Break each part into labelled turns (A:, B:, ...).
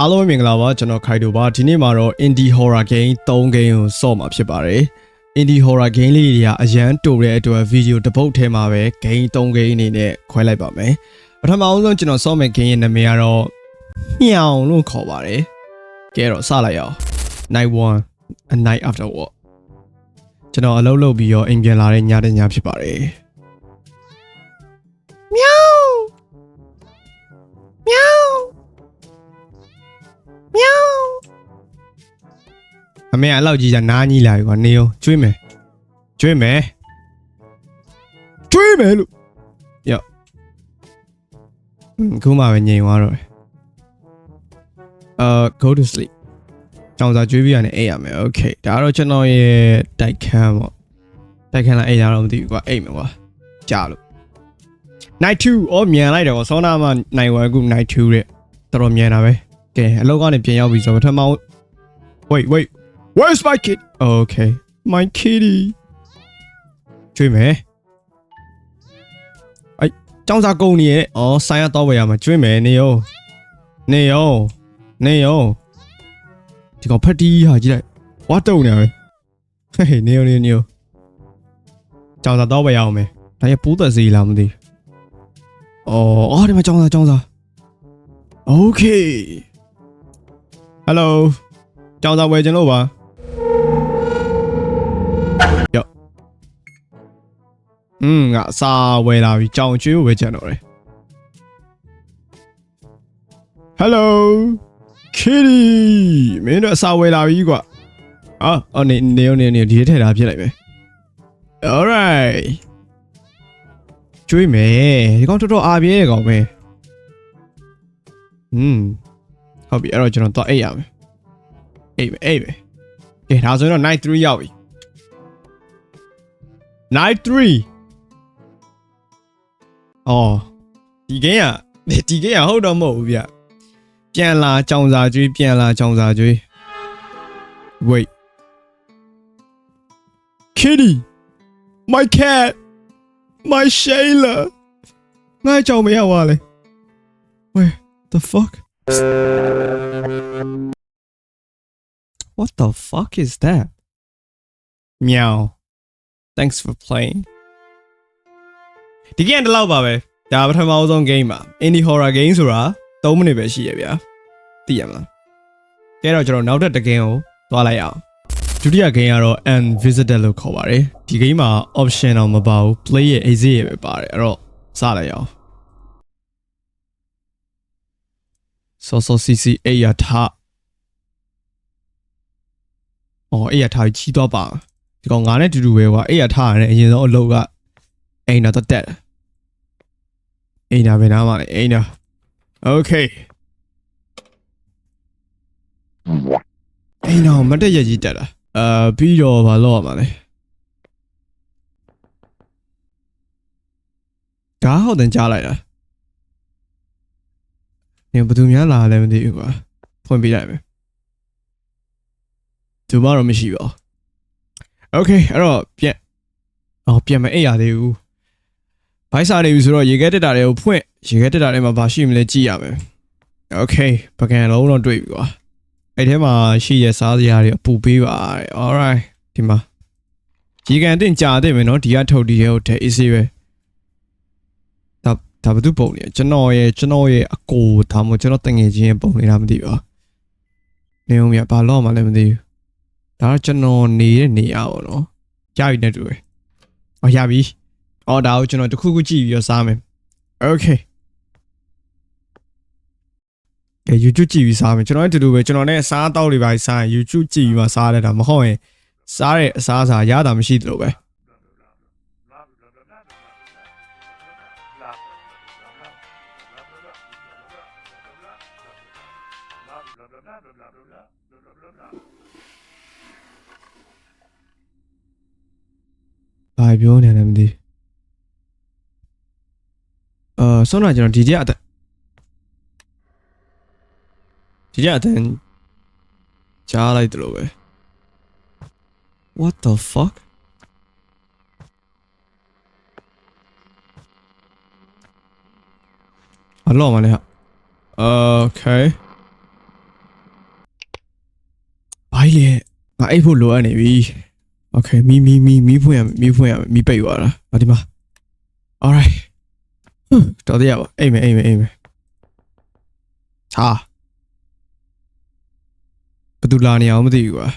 A: အားလုံးပဲမင်္ဂလာပါကျွန်တော်ခိုင်တိုပါဒီနေ့မှာတော့ indie horror game 3 game ကိုစော့မှာဖြစ်ပါတယ် indie horror game လေးတွေကအရန်တူတဲ့အတွက်ဗီဒီယိုတစ်ပုတ်ထဲမှာပဲ game 3 game အနေနဲ့ခွဲလိုက်ပါမယ်ပထမအောင်ဆုံးကျွန်တော်စော့မဲ့ game ရဲ့နာမည်ကတော့ညောင်လို့ခေါ်ပါတယ်ကဲတော့စလိုက်အောင် night one a night after what ကျွန်တော်အလုပ်လုပ်ပြီးတော့အိမ်ပြန်လာတဲ့ညတဲ့ညဖြစ်ပါတယ် အမေအဲ့လောက်ကြီးကနားကြီးလာပြီကွာနေအောင်ကျွေးမယ်ကျွေးမယ်ကျွေးမယ်လို့ယောခုမှပဲငြိမ်သွားတော့တယ်အာ go to sleep ကြောင်စာကျွေးပြီးရတယ်အိပ်ရမယ် okay ဒါကတော့ကျွန်တော်ရဲ့တိုက်ခန်းပေါ့တိုက်ခန်းလားအိပ်ရတော့မသိဘူးကွာအိပ်မယ်ကွာကြာလို့ night 2အော်မြန်လိုက်တယ်ကွာဆောနာမှာနိုင်ဝဲခု night 2တဲ့တော်တော်မြန်တာပဲကဲအလောက်ကနေပြန်ရောက်ပြီဆိုတော့ပထမ wait wait where's my kid okay my kitty ကျွေးမယ်အိုက်ចောင်းစာကုန်နေရဲ့ဩဆိုင်ရတော့ဝယ်ရမှာကျွေးမယ်နေရောနေရောနေရောဒီကောင်ဖက်တီးဟာကြည့်လိုက်ဝါတုံနေပဲဟေးနေရောနေရောနေရောចောင်းစာတော့ဝယ်ရအောင်မယ်ဒါရပိုးသက်စီလားမသိဘူးအော်အော်ဒီမှာចောင်းစာចောင်းစာ okay ဟယ်လိုကြောင်စာဝယ်ခြင်းလို့ပါ อืมငါအစာဝယ်လာပြီကြောင်ကျွေးဖို့ပဲကြံတော့တယ်ဟယ်လို kitty မင်းတို့အစာဝယ်လာပြီကွာအာအော်နေနေနေနေဒီထဲထည့်ထားဖြစ်လိုက်မယ် alright ကျွေးမယ်ဒီကောင်တော်တော်အားပြဲတယ်ကောင်ပဲอืม ဟုတ်ပြီအဲ့တော့ကျွန်တော်တော့အိတ်ရမယ်အိတ်ပဲအိတ်ပဲကဲဒါဆိုရင်တော့ night 3ရောက်ပြီ night 3 အော်ဒီ game อ่ะဒီ game อ่ะဟုတ်တော့မဟုတ်ဘူးဗျပြန်လာကြောင်စာကျွေးပြန်လာကြောင်စာကျွေး wait kitty my cat my shayla ငါကြောင်မရပါလေ where the fuck What the fuck is that? Meow. Thanks for playing. ဒီ game တလောက်ပါပဲဒါပထမဆုံး game ပါ indie horror game ဆိုတာ3မိနစ်ပဲရှိရဗျာသိရမလားကဲတော့ကျွန်တော်နောက်တစ်တ game ကိုသွားလိုက်အောင်ဒုတိယ game ကတော့ Unvisited လို့ခေါ်ပါတယ်ဒီ game မှာ option တော့မပါဘူး play ရဲ့ exit ရဲ့ပဲပါတယ်အဲ့တော့စလိုက်အောင်စောစောစီစီအေးရထားအော်အေးရထားကြီးသွားပါဒီကောင်ငါနဲ့တူတူပဲကွာအေးရထားရတယ်အရင်ဆုံးအလုပ်က အိမ်နာတော့တက်တယ်အိမ်နာပဲနားမှာလေအိမ်နာโอเคအိမ်နာကိုမတက်ရကြီးတက်တာအာပြီးတော့ဘာလုပ်ရမှာလဲကားဟောက်တန်ကြားလိုက်တာနေဘယ်သူများလာလဲမသိဘူးကွာဖွင့်ပေးလိုက်မယ်သူမတော့မရှိပါဘူးโอเคအဲ့တော့ပြန်အော်ပြန်မအိပ်ရသေးဘူး ဘိုက်စာနေပြီဆိုတော့ရေခဲတက်တာတွေကိုဖွင့်ရေခဲတက်တာတွေမှာဘာရှိမလဲကြည့်ရမယ်โอเคပကံလုံးတော့တွေ့ပြီကွာအဲ့ထဲမှာရှိရစားစရာတွေအပူပေးပါ alright ဒီမှာရေကန်တင်ကြာတဲ့မယ်နော်ဒီကထုတ်ဒီရဲ့ဟုတ်တယ် easy ပဲဒါဒါဘာသူပုံနေကျွန်တော်ရဲ့ကျွန်တော်ရဲ့အကိုဒါမှမဟုတ်ကျွန်တော်တငယ်ချင်းရဲ့ပုံနေတာမသိပါနေအောင်မြဘာလို့မှလည်းမသိဘူးဒါတော့ကျွန်တော်နေတဲ့နေရာပေါ့နော်ရပြီနဲ့တူပဲအော်ရပြီ အော်ဒါကိုကျွန်တော်တခုခုကြည့်ပြီးတော့စားမယ် okay ကဲ YouTube ကြည့်ပြီးစားမယ်ကျွန်တော်လည်းတူတူပဲကျွန်တော်လည်းစားတောက်တွေပါစားရင် YouTube ကြည့်ပြီးမှစားရတာမဟုတ်ရင်စားတဲ့အစားအစာရတာမရှိသလိုပဲဘာပြောနေလဲမသိ အာဆုံးတော့ကျွန်တော်ဒီကြက်အသက်ဒီကြက်အသက်ကြားလိုက်တယ်လို့ပဲ What the fuck အလောမလဲဟာ Okay ကြီးလဲငါအိတ်ဖို့လိုအပ်နေပြီโอเคမီမီမီမီဖွင့်ရမယ်မီဖွင့်ရမယ်မီပိတ်သွားတာဟာဒီမှာ alright ဟွန်း တော်တရားပါအိတ်မယ်အိတ်မယ်အိတ်မယ်ဟာဘယ်သူလာနေအောင်မသိဘူးကွာ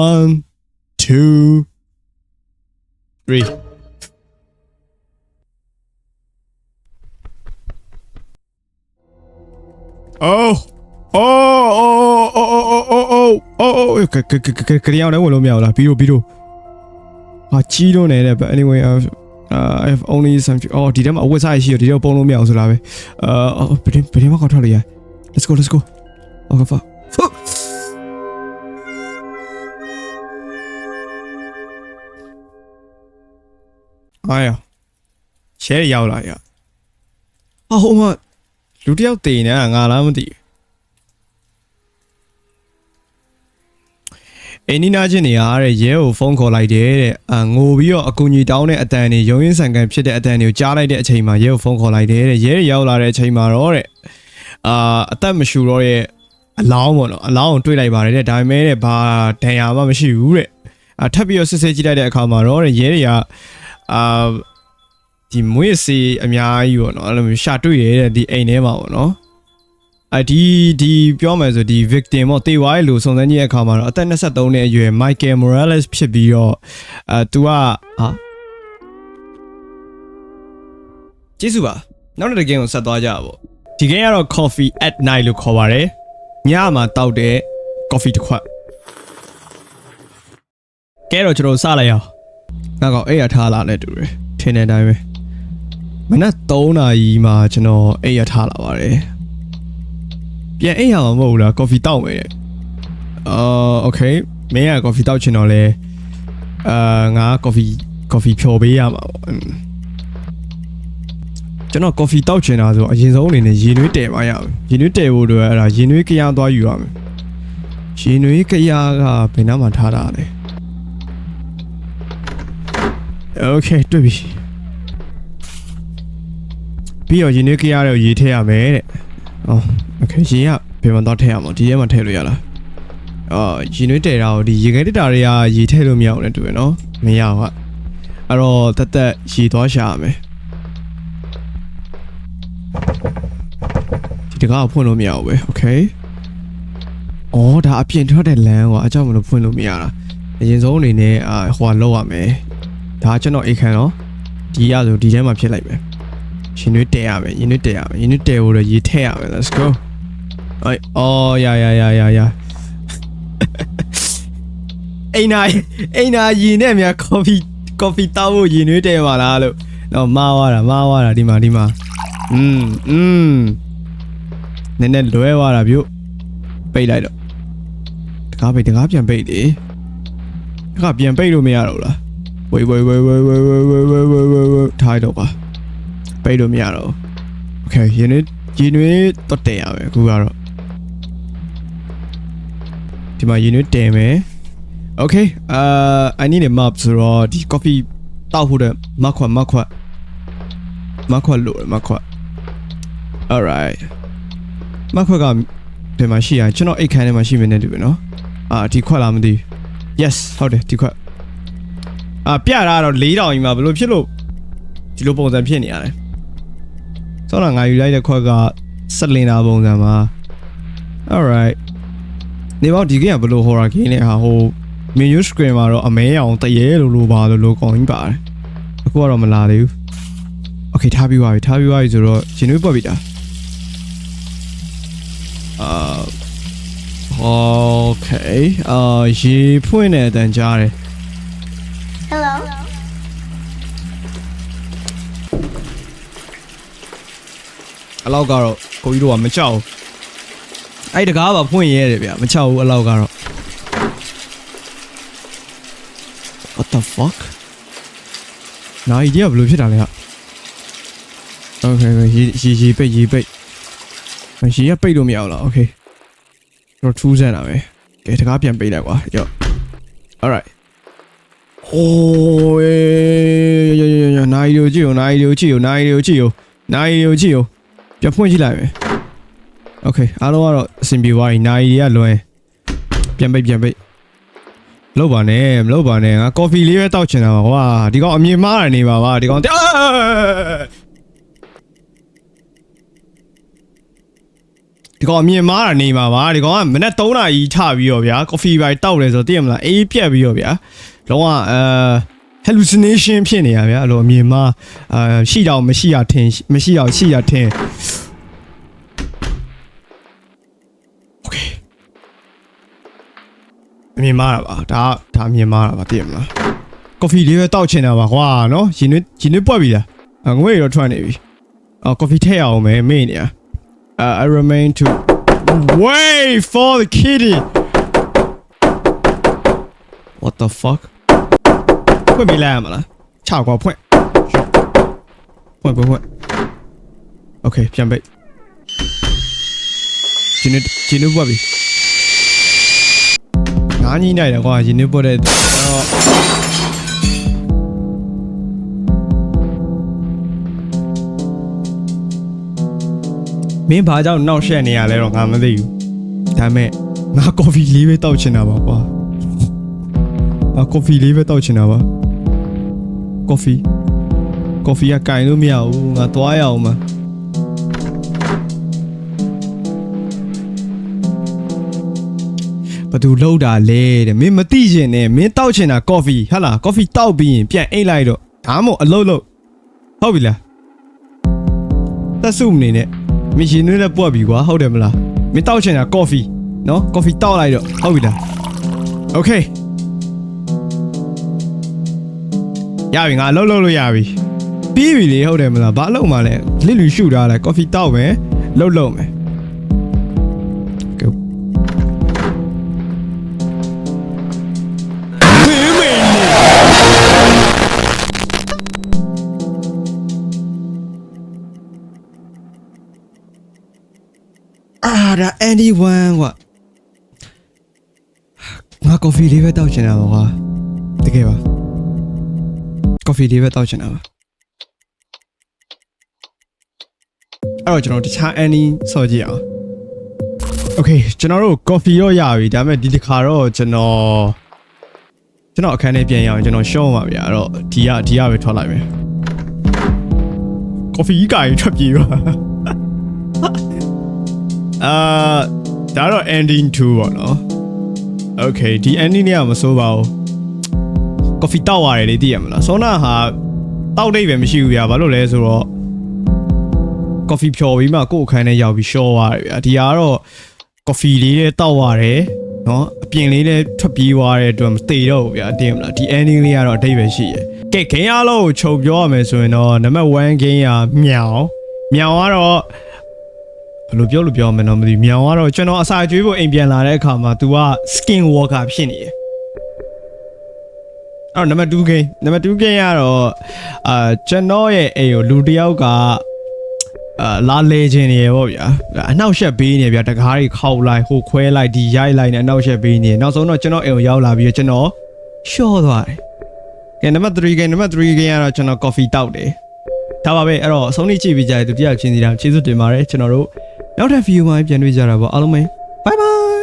A: one two three oh oh oh oh oh oh oh oh oh ကကကကကရအောင်လည်းဝင်လို့မရဘူးလားပြီးတော့ပြီးတော့ ဟာကြီးတော့နေတဲ့ but anyway uh, uh, I have only some oh ဒီထဲမှာအဝတ်စားရရှိရဒီထဲပုံလို့မရအောင်ဆိုတာပဲအာဘယ်ဘယ်မှာကောက်ထွက်လိုက်ရ let's go let's go okay fuck fuck အားရရှဲရောက်လာရဟာဟိုမှာလူတစ်ယောက်တည်နေတာငါလားမသိဘူး အင်းနီနာချင်းနေရတဲ့ရဲကိုဖုန်းခေါ်လိုက်တယ်တဲ့အငိုပြီးတော့အကူကြီးတောင်းတဲ့အတန်တွေရုံရင်းဆန်ကန်ဖြစ်တဲ့အတန်တွေကိုကြားလိုက်တဲ့အချိန်မှာရဲကိုဖုန်းခေါ်လိုက်တယ်တဲ့ရဲရောက်လာတဲ့အချိန်မှာတော့တဲ့အာအသက်မရှူတော့ရဲ့အလောင်းပေါ့နော်အလောင်းကိုတွေးလိုက်ပါတယ်တဲ့ဒါပေမဲ့တဲ့ဘာဒဏ်ရာမှမရှိဘူးတဲ့အထပ်ပြီးတော့စစ်စစ်ကြည့်လိုက်တဲ့အခါမှာတော့တဲ့ရဲတွေကအာဒီမွေးစီအများကြီးပေါ့နော်အဲ့လိုမျိုးရှာတွေ့ရတဲ့ဒီအိမ်ထဲမှာပေါ့နော် အဒီဒီပြောမယ်ဆိုဒီ victim ပေါ့တေဝါရဲ့လို့စုံစမ်းကြည့်တဲ့အခါမှာတော့အသက်23နှစ်အရွယ် Michael Morales ဖြစ်ပြီးတော့အဲ तू ကဟာကျေးဇူးပါနောက်တစ် game ကိုဆက်သွားကြပါပေါ့ဒီ game ကတော့ coffee at night လို့ခေါ်ပါတယ်ညမှာတောက်တဲ့ coffee တစ်ခွက်ကဲတော့ကျွန်တော်စလိုက်အောင်ငါကောင်အဲ့ရထားလာနဲ့တူတယ်ထင်တဲ့အတိုင်းပဲမနက်3နာရီမှာကျွန်တော်အဲ့ရထားလာပါတယ် ပြန်အိပ်ရမှာမဟုတ်ဘူးလားကော်ဖီတောက်မယ်တဲ့အော်โอเคမင်းကကော်ဖီတောက်ချင်တော့လဲအာငါကော်ဖီကော်ဖီဖြော်ပေးရမှာပေါ့อืมကျွန်တော်ကော်ဖီတောက်ချင်တာဆိုအရင်ဆုံးအနေနဲ့ရေနွေးတည်ပါရမယ်ရေနွေးတည်ဖို့အတွက်အဲ့ဒါရေနွေးကြရားသွားယူရမယ်ရေနွေးကြရားကဘယ်နှမှာထားတာလဲโอเคတွေ့ပြီပြီးတော့ရေနွေးကြရားတွေကိုရေထည့်ရမယ်တဲ့အော် โอเคရေကဘယ်မှာတော့ထည့်ရမှာဒီထဲမှာထည့်လို့ရလားအော်ရေနွေးတည်တာကိုဒီရေခဲတက်တာတွေကရေထည့်လို့မရအောင်လည်းတူရနော်မရဘူးကအဲ့တော့တက်တက်ရေသွားရှာရမယ်ဒီတကားကိုဖွင့်လို့မရဘူးပဲโอเคအော်ဒါအပြင်ထွက်တဲ့လမ်းကွာအကြောင်းမလို့ဖွင့်လို့မရတာအရင်ဆုံးအနေနဲ့အာဟိုကလောက်ရမယ်ဒါကျွန်တော်အိတ်ခံတော့ဒီရဆိုဒီထဲမှာဖြစ်လိုက်မယ်ရင်နွေးတဲရမယ်ရင်နွေးတဲရမယ်ရင်နွေးတဲဖို့တော့ရေထည့်ရမယ် let's go အေးအော်ရရရရရအိမ်နာအိမ်နာရင်နဲ့များ coffee coffee တောက်ဖို့ရင်နွေးတဲပါလားလို့တော့မားသွားတာမားသွားတာဒီမှာဒီမှာอืมอืมနည်းနည်းလွဲသွားတာပြုတ်ပိတ်လိုက်တော့တကားပိတ်တကားပြန်ပိတ်လေတကားပြန်ပိတ်လို့မရတော့ဘူးလားဝေးဝေးဝေးဝေးဝေးဝေးဝေးဝေးဝေးဝေးဝေးထားတော့ပါပိတ်လို့မရတော့ဘူးโอเคရင်းနေရင်းနေတော့တင်ရမယ်အခုကတော့ ဒီမှာရင်းနေတင်မယ်โอเคအာ I need a map ဆိုတော့ဒီ coffee တောက်ဖို့တဲ့မခွတ်မခွတ်မခွတ်လို့မခွတ် alright မခွတ်ကဘယ်မှာရှိရကျွန်တော်အိတ်ခမ်းထဲမှာရှိမနေတူပဲเนาะအာဒီခွက်လားမသိဘူး yes ဟုတ်တယ်ဒီခွက်အာပြတာကတော့၄တောင်ကြီးမှာဘယ်လိုဖြစ်လို့ဒီလိုပုံစံဖြစ်နေရလဲဆောတော့ငါယူလိုက်တဲ့ခွက်ကစက်လင်တာပုံစံမှာ alright နေပေါ့ဒီကိကဘယ်လို horror game လဲဟာဟို menu screen မှာတော့အမဲအောင်တရေလို့လို့ပါလို့လို့ကောင်းကြီးပါတယ်အခုကတော့မလာသေးဘူး okay ထားပြီးသွားပြီထားပြီးသွားပြီဆိုတော့ရှင်တွေးပွက်ပြီတာအာ okay အာရေဖွင့်တဲ့အတန်ကြားတယ်
B: Hello.
A: အလောက်ကတော့ကိုကြီးတို့ကမကြောက်ဘူး အဲ့တကားပါဖွင့်ရဲတယ်ဗျမကြောက်ဘူးအလောက်ကတော့ What the fuck နာရီကြီးကဘယ်လိုဖြစ်တာလဲဟာ Okay okay ရေရေရေပိတ်ရေပိတ်ရေကပိတ်လို့မရဘူးလား Okay တော့ထူးဆန်းတာပဲကဲတကားပြန်ပိတ်လိုက်ကွာရော့ Alright โอ้ยยๆๆๆနိုင်ရီကိုကြည့်ဦးနိုင်ရီကိုကြည့်ဦးနိုင်ရီကိုကြည့်ဦးနိုင်ရီကိုကြည့်ဦးပြန်ဖွင့်ကြည့်လိုက်မယ် โอเคအားလုံးကတော့အဆင်ပြေသွားပြီနိုင်ရီကလွယ်ပြန်ပိတ်ပြန်ပိတ်လောက်ပါနဲ့မလောက်ပါနဲ့ငါကော်ဖီလေးပဲတောက်ချင်တာပါကွာဒီကောင်အမြင်မားနေပါပါဒီကောင်အာဒီကောင်အမြင်မားတာနေပါပါဒီကောင်ကမနေ့3နာရီထပြီးတော့ဗျာကော်ဖီပဲတောက်တယ်ဆိုတော့သိရမလားအေးပြက်ပြီးတော့ဗျာလုံးဝအဲ hallucination ဖြစ်နေရဗျာအဲ့လိုအမြင်မားအာရှိတော့မရှိရထင်မရှိတော့ရှိရထင် အမြင်မားတာပါဒါကဒါအမြင်မားတာပါသိရမလားကော်ဖီလေးပဲတောက်ချင်တာပါကွာနော်ရင်နွေးရင်နွေးပွက်ပြီလားအငွေရောထွက်နေပြီအော်ကော်ဖီထည့်အောင်မယ်မေ့နေရ uh, I remain to wait for the kitty what the fuck ဖွင့်ပေးလိုက်ရမလားချကွာဖွင့်ဖွင့်ဖွင့်ဖွင့် okay ပြန်ပိတ်ရင်နွေးရင်နွေးပွက်ပြီ ငါးကြီးနိုင်တယ်ကွာရင်းနှီးပွက်တဲ့အဲ့တော့မင်းဘာကြောင့်နောက်ရှက်နေရလဲတော့ငါမသိဘူးဒါပေမဲ့ငါကော်ဖီလေးပဲတောက်ချင်တာပါကွာငါကော်ဖီလေးပဲတောက်ချင်တာပါကော်ဖီကော်ဖီကကင်လို့မရဘူးငါသွားရအောင်မ ဘသူလောက်တာလဲတဲ့မင်းမသိချင်နဲ့မင်းတောက်ချင်တာကော်ဖီဟာလားကော်ဖီတောက်ပြီးရင်ပြန်အိတ်လိုက်တော့ဒါမှမဟုတ်အလုပ်လုပ်ဟုတ်ပြီလားသက်စုမနေနဲ့မင်းရင်နှွေးနဲ့ပွက်ပြီကွာဟုတ်တယ်မလားမင်းတောက်ချင်တာကော်ဖီနော်ကော်ဖီတောက်လိုက်တော့ဟုတ်ပြီလားโอเคရပြီငါအလုပ်လုပ်လို့ရပြီပြီးပြီလေဟုတ်တယ်မလားဘာအလုပ်မှလဲလစ်လူရှူထားလိုက်ကော်ဖီတောက်မယ်လုပ်လုပ်မယ် Andy One ကွာငါ coffee လေးပဲတောက်ချင်တာပါကွာတကယ်ပါ coffee လေးပဲတောက်ချင်တာပါအဲ့တော့ကျွန်တော်တခြား Andy ဆော်ကြည့်အောင် Okay ကျွန်တော်တို့ coffee တော့ရပြီဒါပေမဲ့ဒီတစ်ခါတော့ကျွန်တော်ကျွန်တော်အခန်းထဲပြန်ရအောင်ကျွန်တော်ရှော့ပါဗျာအဲ့တော့ဒီကဒီကပဲထွက်လိုက်မယ် coffee ကြီးကရင်ထွက်ပြေးပါ အာဒါတော့ ending 2ပေါ့နော် okay ဒီ ending เนี่ยမစိုးပါဘူး coffee တောက်ရတယ်လေသိရမလားဆောနာဟာတောက်တိတ်ပဲမရှိဘူးဗျာဘာလို့လဲဆိုတော့ coffee ဖြော်ပြီးမှကိုယ့်အခန်းထဲရောက်ပြီးရှော့ရတယ်ဗျာဒီကတော့ coffee လေးနဲ့တောက်ရတယ်နော်အပြင်လေးနဲ့ထွက်ပြေးသွားတဲ့အတွက်မသေးတော့ဘူးဗျာသိရမလားဒီ ending လေးကတော့အတိတ်ပဲရှိရယ်ကဲ game အားလုံးကိုခြုံပြောရမယ်ဆိုရင်တော့နံပါတ်1 game ကမြောင်မြောင်ကတော့ ဘယ်လိုပြောလို့ပြောမလဲတော့မသိဘူးမြောင်ကတော့ကျွန်တော်အစာကျွေးဖို့အိမ်ပြန်လာတဲ့အခါမှာ तू က skin walker ဖြစ်နေတယ်အဲ့တော့နံပါတ်2 game နံပါတ်2 game ကတော့အာကျွန်တော်ရဲ့အိမ်ကိုလူတစ်ယောက်ကအာလာလေခြင်းနေရပေါ့ဗျာအနောက်ရှက်ပေးနေဗျာတကားတွေခောက်လိုက်ဟိုခွဲလိုက်ဒီရိုက်လိုက်နေအနောက်ရှက်ပေးနေနောက်ဆုံးတော့ကျွန်တော်အိမ်ကိုရောက်လာပြီးတော့ကျွန်တော်ရှော့သွားတယ်ကဲနံပါတ်3 game နံပါတ်3 game ကတော့ကျွန်တော် coffee တောက်တယ်ဒါပါပဲအဲ့တော့အဆုံးထိကြည့်ပြီးကြတဲ့သူတယောက်ချင်းစီတာကျေးဇူးတင်ပါတယ်ကျွန်တော်တို့ နောက်ထပ် view မှာပြန်တွေ့ကြတာပေါ့အားလုံးပဲ bye bye